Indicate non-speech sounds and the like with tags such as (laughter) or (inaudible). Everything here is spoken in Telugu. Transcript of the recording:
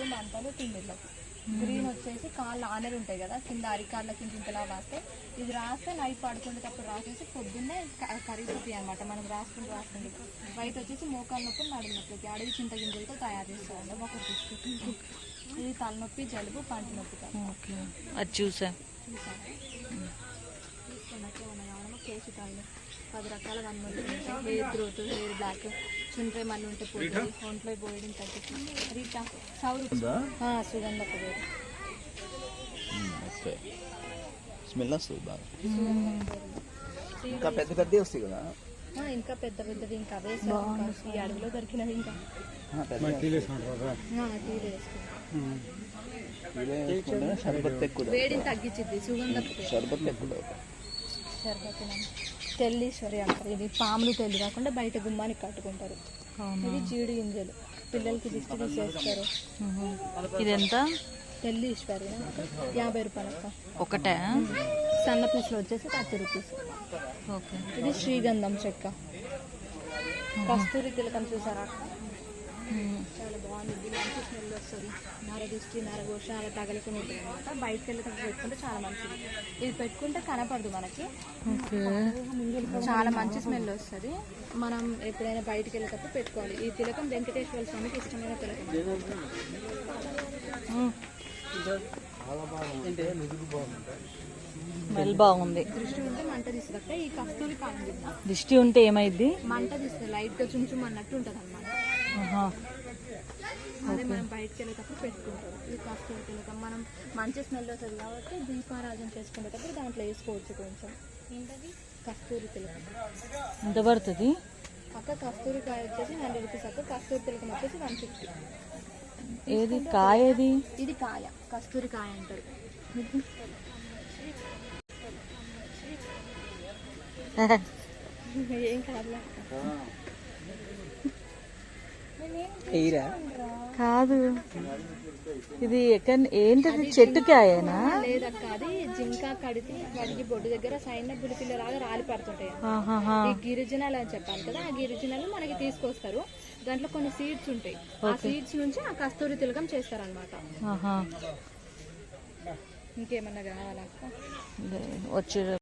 జలుబు మంటలు తిమ్మిళ్ళకు గ్రీన్ వచ్చేసి కాళ్ళు ఆనలు ఉంటాయి కదా కింద అరికాళ్ళ కింద ఇంతలా రాస్తే ఇది రాస్తే నైట్ పడుకునేటప్పుడు రాసేసి పొద్దున్నే కరిగిపోతాయి అనమాట మనం రాసుకుంటూ రాసుకుంటూ. వైట్ వచ్చేసి మోకాలు నొప్పి నడుము నొప్పికి అడవి చింతగింజలతో తయారు చేస్తారండి ఒక ఇది తలనొప్పి జలుబు పంటి నొప్పి అది చూసా. చూసాను తీసుకున్నట్టే ఉన్నాయి? కేసు తాళ్ళు పది రకాల వన్మూలు హెయిర్ గ్రోత్ హెయిర్ బ్లాక్ చుండ్రే మళ్ళీ ఉంటే పోతుంది. ఒంట్లో పోయడం తగ్గిస్తుంది రీటా? సౌరు. సుగంధ ఓకే. స్మెల్ వస్తుంది బాగా. ఇంకా పెద్ద పెద్ద వస్తాయి కదా? ఆ, ఇంకా పెద్ద పెద్దవి ఇంకా అవే ఈ అడవిలో దొరికినవి ఇంకా. షర్బత్ ఎక్కువ వేడిని తగ్గించింది సుగంధ పొడి షర్బత్ ఎక్కువ తాగుతాం. తెల్లీశ్వరి అంటారు. ఇది పాములు తెల్లి కాకుండా బయట గుమ్మానికి కట్టుకుంటారు. ఇది జీడి గింజలు. పిల్లలకి దిష్టి తీసేస్తారు ఇది ఎంత? తెల్లీశ్వరి యాభై రూపాయలు అక్క. ఒకటే? సన్న పీసులు వచ్చేసి థర్టీ రూపీస్. ఓకే. ఇది శ్రీగంధం చెక్క. కస్తూరి తిలకం చూసారా? మంచి స్మెల్ వస్తుంది. నర దిష్టి నరఘోష అలా తగలకుండా ఉంటుంది అనమాట బయటకు వెళ్ళేటప్పుడు పెట్టుకుంటే చాలా మంచిది. ఇది పెట్టుకుంటే కనపడదు మనకి. చాలా మంచి స్మెల్ వస్తుంది. మనం ఎప్పుడైనా బయటికి వెళ్ళేటప్పుడు పెట్టుకోవాలి. ఈ తిలకం వెంకటేశ్వర స్వామికి ఇష్టమైన తిలకం స్మెల్ బాగుంది. దృష్టి ఉంటే మంట తీసుకుంటే ఈ కస్తూరి కాలం తిన్నా దిష్టి ఉంటే ఏమైద్ది? మంట తీస్తుంది లైట్గా చుంచుం అన్నట్టు ఉంటుంది అనమాట. అదే మనం బయటకు వెళ్ళేటప్పుడు పెట్టుకుంటాం. ఈ కస్తూరి తిలకం మనం మంచి స్మెల్ వస్తుంది కాబట్టి దీపారాధన చేసుకునేటప్పుడు దాంట్లో వేసుకోవచ్చు కొంచెం. ఏంటది? కస్తూరి తిలకం. ఎంత పడుతుంది? అక్క కస్తూరి కాయ వచ్చేసి హండ్రెడ్ రూపీస్ అక్క. కస్తూరి తిలకం వచ్చేసి వన్ ఫిఫ్టీ ఏది? కాయ ఏది ఇది కాయ. కస్తూరి కాయ అంటారు. (laughs) ఏం కాదు కాదు. ఇది ఎక్కడ ఏంటది? చెట్టు కాయనా? లేదక్క అది జింక కడితే వాటికి బొడ్డు దగ్గర సైన్ బులిపిల్లలాగా రాలి పడుతుంటాయి. ఈ గిరిజనాలు అని చెప్పాను కదా ఆ గిరిజనాలు మనకి తీసుకొస్తారు. దాంట్లో కొన్ని సీడ్స్ ఉంటాయి. ఆ సీడ్స్ నుంచి ఆ కస్తూరి తిలకం చేస్తారనమాట ఆహా. ఇంకేమన్నా కావాలా వచ్చి